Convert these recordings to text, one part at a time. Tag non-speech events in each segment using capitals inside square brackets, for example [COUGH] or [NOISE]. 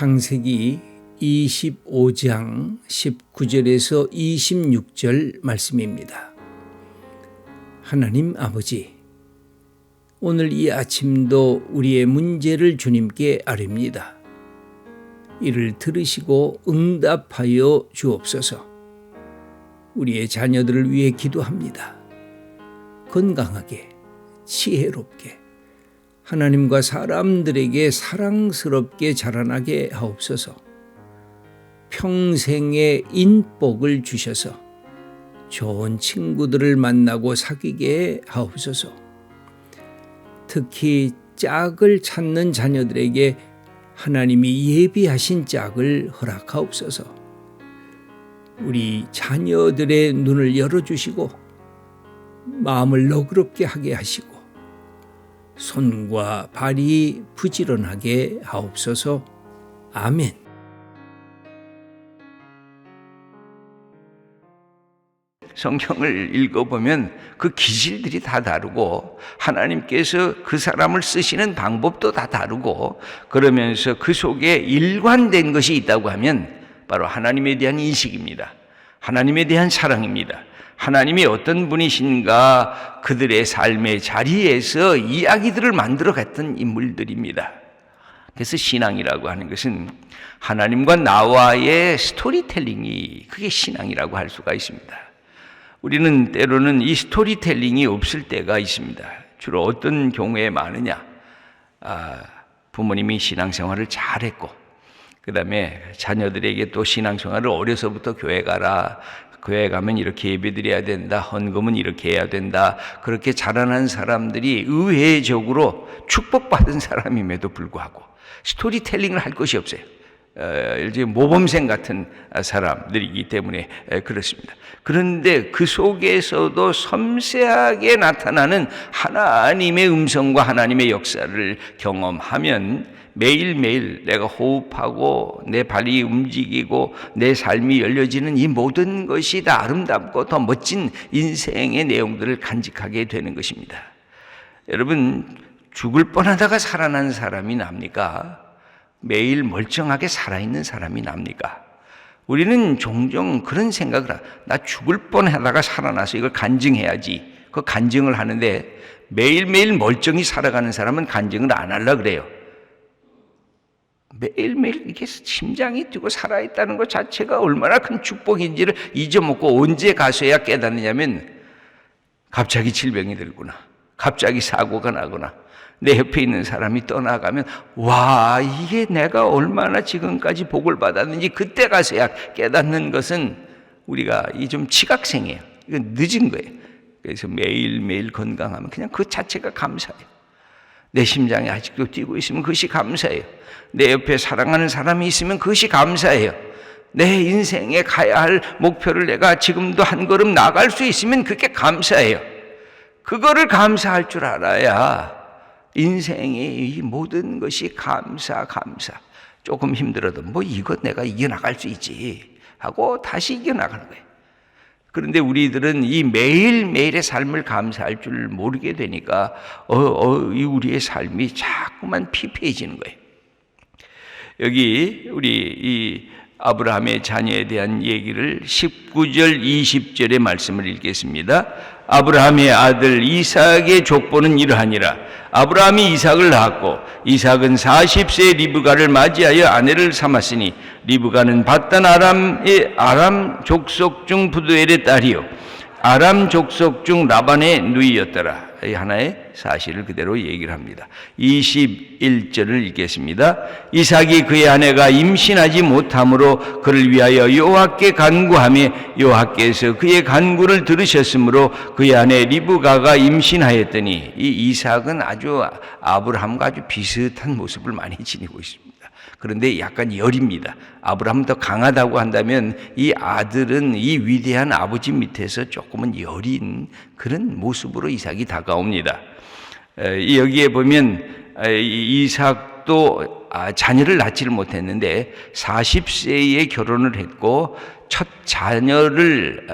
창세기 25장 19절에서 26절 말씀입니다. 하나님 아버지, 오늘 이 아침도 우리의 문제를 주님께 아립니다. 이를 들으시고 응답하여 주옵소서. 우리의 자녀들을 위해 기도합니다. 건강하게, 지혜롭게, 하나님과 사람들에게 사랑스럽게 자라나게 하옵소서. 평생의 인복을 주셔서 좋은 친구들을 만나고 사귀게 하옵소서. 특히 짝을 찾는 자녀들에게 하나님이 예비하신 짝을 허락하옵소서. 우리 자녀들의 눈을 열어주시고 마음을 너그럽게 하게 하시고 손과 발이 부지런하게 하옵소서. 아멘. 성경을 읽어보면 그 기질들이 다 다르고 하나님께서 그 사람을 쓰시는 방법도 다 다르고 그러면서 그 속에 일관된 것이 있다고 하면 바로 하나님에 대한 인식입니다. 하나님에 대한 사랑입니다. 하나님이 어떤 분이신가 그들의 삶의 자리에서 이야기들을 만들어 갔던 인물들입니다. 그래서 신앙이라고 하는 것은 하나님과 나와의 스토리텔링이 그게 신앙이라고 할 수가 있습니다. 우리는 때로는 이 스토리텔링이 없을 때가 있습니다. 주로 어떤 경우에 많으냐? 아, 부모님이 신앙생활을 잘했고, 그 다음에 자녀들에게 또 신앙생활을 어려서부터 교회 가라, 교회 가면 이렇게 예배드려야 된다. 헌금은 이렇게 해야 된다. 그렇게 자라난 사람들이 의외적으로 축복받은 사람임에도 불구하고 스토리텔링을 할 것이 없어요. 어, 이제 모범생 같은 사람들이기 때문에 그렇습니다. 그런데 그 속에서도 섬세하게 나타나는 하나님의 음성과 하나님의 역사를 경험하면 매일매일 내가 호흡하고 내 발이 움직이고 내 삶이 열려지는 이 모든 것이 다 아름답고 더 멋진 인생의 내용들을 간직하게 되는 것입니다. 여러분, 죽을 뻔하다가 살아난 사람이 납니까? 매일 멀쩡하게 살아있는 사람이 납니까? 우리는 종종 그런 생각을, 나 죽을 뻔 하다가 살아나서 이걸 간증해야지. 그 간증을 하는데 매일매일 멀쩡히 살아가는 사람은 간증을 안 하려 그래요. 매일매일 이렇게 심장이 뛰고 살아있다는 것 자체가 얼마나 큰 축복인지를 잊어먹고 언제 가서야 깨닫느냐면 갑자기 질병이 들거나 갑자기 사고가 나거나 내 옆에 있는 사람이 떠나가면 와 이게 내가 얼마나 지금까지 복을 받았는지 그때 가서야 깨닫는 것은 우리가 이좀 치각생이에요. 이건 늦은 거예요. 그래서 매일매일 건강하면 그냥 그 자체가 감사해요. 내 심장이 아직도 뛰고 있으면 그것이 감사해요. 내 옆에 사랑하는 사람이 있으면 그것이 감사해요. 내 인생에 가야 할 목표를 내가 지금도 한 걸음 나갈 수 있으면 그게 감사해요. 그거를 감사할 줄 알아야 인생의 이 모든 것이 감사, 감사. 조금 힘들어도 뭐 이거 내가 이겨나갈 수 있지 하고 다시 이겨나가는 거예요. 그런데 우리들은 이 매일매일의 삶을 감사할 줄 모르게 되니까 어, 어, 이 우리의 삶이 자꾸만 피폐해지는 거예요. 여기 우리 이 아브라함의 자녀에 대한 얘기를 19절 20절의 말씀을 읽겠습니다. 아브라함의 아들 이삭의 족보는 이러하니라. 아브라함이 이삭을 낳았고 이삭은 40세 리브가를 맞이하여 아내를 삼았으니 리브가는 바단 아람의 아람 족속 중 부두엘의 딸이요 아람 족속 중 라반의 누이였더라. 이 하나의 사실을 그대로 얘기를 합니다. 21절을 읽겠습니다. 이삭이 그의 아내가 임신하지 못함으로 그를 위하여 여호와께 간구하며 여호와께서 그의 간구를 들으셨으므로 그의 아내 리브가가 임신하였더니 이 이삭은 아주 아브라함과 아주 비슷한 모습을 많이 지니고 있습니다. 그런데 약간 열입니다. 아브라함은 더 강하다고 한다면 이 아들은 이 위대한 아버지 밑에서 조금은 여린 그런 모습으로 이삭이 다가옵니다. 여기에 보면 이삭도 아, 자녀를 낳지를 못했는데 40세에 결혼을 했고 첫 자녀를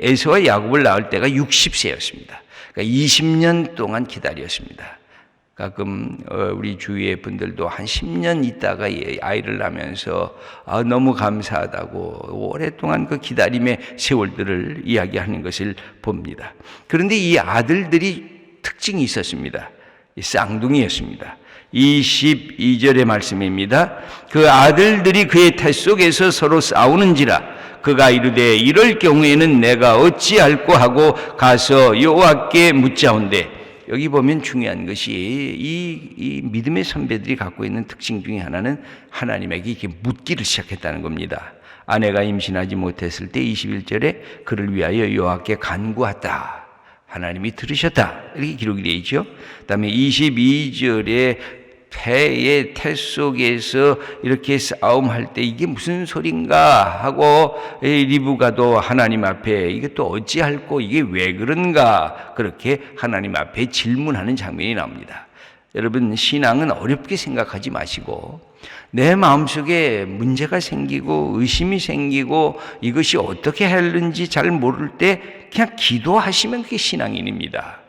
에서와 야곱을 낳을 때가 60세였습니다. 그러니까 20년 동안 기다렸습니다. 가끔 어, 우리 주위의 분들도 한 10년 있다가 이 아이를 낳으면서 아, 너무 감사하다고 오랫동안 그 기다림의 세월들을 이야기하는 것을 봅니다. 그런데 이 아들들이 특징이 있었습니다. 이 쌍둥이였습니다. 22절의 말씀입니다. 그 아들들이 그의 태 속에서 서로 싸우는지라 그가 이르되 이럴 경우에는 내가 어찌할꼬 하고 가서 여호와께 묻자온대 여기 보면 중요한 것이 이, 이 믿음의 선배들이 갖고 있는 특징 중에 하나는 하나님에게 이렇게 묻기를 시작했다는 겁니다. 아내가 임신하지 못했을 때 21절에 그를 위하여 여호와께 간구하다. 하나님이 들으셨다. 이렇게 기록이 되어 있죠. 그다음에 22절에 폐의 태 속에서 이렇게 싸움할 때 이게 무슨 소린가 하고 리브가도 하나님 앞에 이게 또 어찌할꼬 이게 왜 그런가 그렇게 하나님 앞에 질문하는 장면이 나옵니다. 여러분 신앙은 어렵게 생각하지 마시고 내 마음속에 문제가 생기고 의심이 생기고 이것이 어떻게 하는지 잘 모를 때 그냥 기도하시면 그게 신앙인입니다.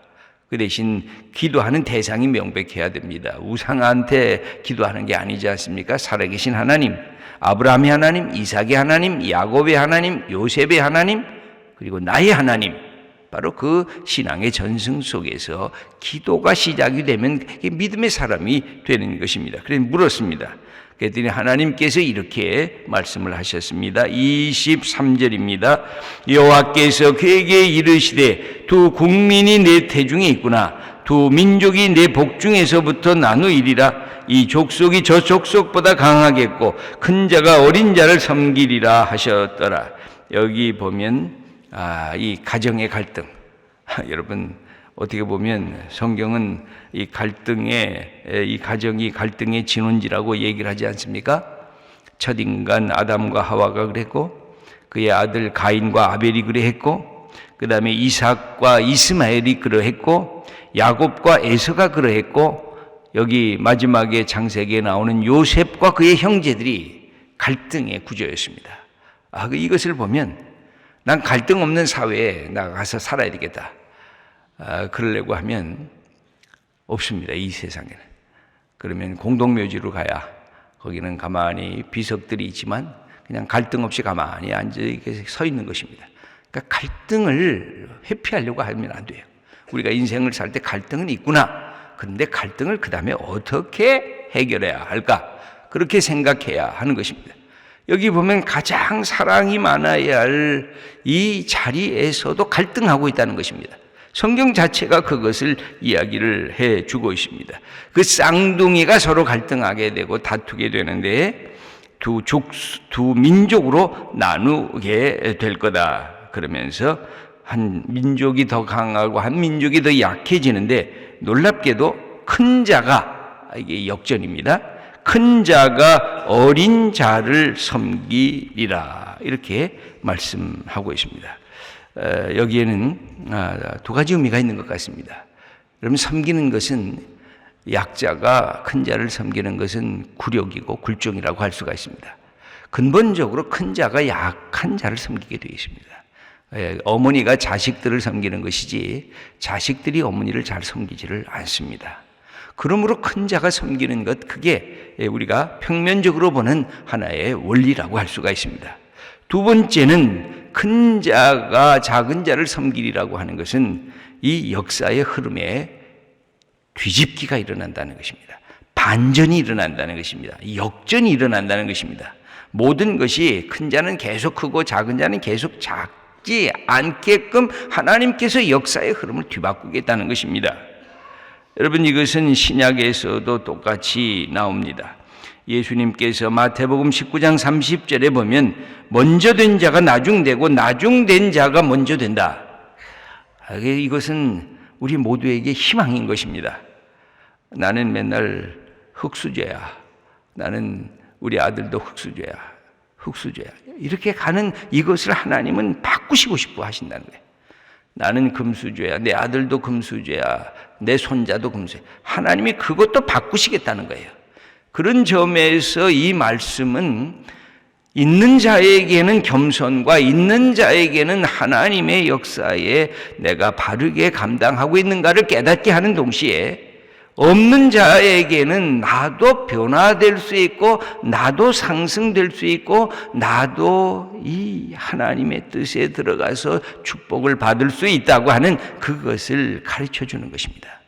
그 대신 기도하는 대상이 명백해야 됩니다. 우상한테 기도하는 게 아니지 않습니까? 살아계신 하나님, 아브라함의 하나님, 이삭의 하나님, 야곱의 하나님, 요셉의 하나님, 그리고 나의 하나님. 바로 그 신앙의 전승 속에서 기도가 시작이 되면 믿음의 사람이 되는 것입니다. 그래서 물었습니다. 그랬더니 하나님께서 이렇게 말씀을 하셨습니다. 23절입니다. 여호와께서 그에게 이르시되 두 국민이 내 태중에 있구나. 두 민족이 내 복중에서부터 나누이리라. 이 족속이 저 족속보다 강하겠고 큰 자가 어린 자를 섬기리라 하셨더라. 여기 보면 아, 이 가정의 갈등. [LAUGHS] 여러분 어떻게 보면 성경은 이 갈등의 이 가정이 갈등의 진원지라고 얘기를 하지 않습니까? 첫 인간 아담과 하와가 그랬고 그의 아들 가인과 아벨이 그래했고 그 다음에 이삭과 이스마엘이 그러했고 야곱과 에서가 그러했고 여기 마지막에 창세기에 나오는 요셉과 그의 형제들이 갈등의 구조였습니다. 아, 그 이것을 보면 난 갈등 없는 사회에 나가서 살아야 되겠다. 아, 그러려고 하면 없습니다. 이 세상에는. 그러면 공동묘지로 가야 거기는 가만히 비석들이 있지만 그냥 갈등 없이 가만히 앉아 서 있는 것입니다. 그러니까 갈등을 회피하려고 하면 안 돼요. 우리가 인생을 살 때 갈등은 있구나. 그런데 갈등을 그 다음에 어떻게 해결해야 할까? 그렇게 생각해야 하는 것입니다. 여기 보면 가장 사랑이 많아야 할 이 자리에서도 갈등하고 있다는 것입니다. 성경 자체가 그것을 이야기를 해 주고 있습니다. 그 쌍둥이가 서로 갈등하게 되고 다투게 되는데 두 족, 두 민족으로 나누게 될 거다. 그러면서 한 민족이 더 강하고 한 민족이 더 약해지는데 놀랍게도 큰 자가 이게 역전입니다. 큰 자가 어린 자를 섬기리라. 이렇게 말씀하고 있습니다. 여기에는 아, 두 가지 의미가 있는 것 같습니다. 여러분 섬기는 것은 약자가 큰 자를 섬기는 것은 굴욕이고 굴종이라고 할 수가 있습니다. 근본적으로 큰 자가 약한 자를 섬기게 되어 있습니다. 어머니가 자식들을 섬기는 것이지 자식들이 어머니를 잘 섬기지를 않습니다. 그러므로 큰 자가 섬기는 것 그게 우리가 평면적으로 보는 하나의 원리라고 할 수가 있습니다. 두 번째는 큰 자가 작은 자를 섬기리라고 하는 것은 이 역사의 흐름에 뒤집기가 일어난다는 것입니다. 반전이 일어난다는 것입니다. 역전이 일어난다는 것입니다. 모든 것이 큰 자는 계속 크고 작은 자는 계속 작지 않게끔 하나님께서 역사의 흐름을 뒤바꾸겠다는 것입니다. 여러분 이것은 신약에서도 똑같이 나옵니다. 예수님께서 마태복음 19장 30절에 보면 먼저 된 자가 나중되고 나중된 자가 먼저 된다. 아, 이것은 우리 모두에게 희망인 것입니다. 나는 맨날 흑수저야. 나는 우리 아들도 흑수저야. 흑수저야. 이렇게 가는 이것을 하나님은 바꾸시고 싶어 하신다는 거예요. 나는 금수저야. 내 아들도 금수저야. 내 손자도 금수저야. 하나님이 그것도 바꾸시겠다는 거예요. 그런 점에서 이 말씀은 있는 자에게는 겸손과 있는 자에게는 하나님의 역사에 내가 바르게 감당하고 있는가를 깨닫게 하는 동시에 없는 자에게는 나도 변화될 수 있고, 나도 상승될 수 있고, 나도 이 하나님의 뜻에 들어가서 축복을 받을 수 있다고 하는 그것을 가르쳐 주는 것입니다.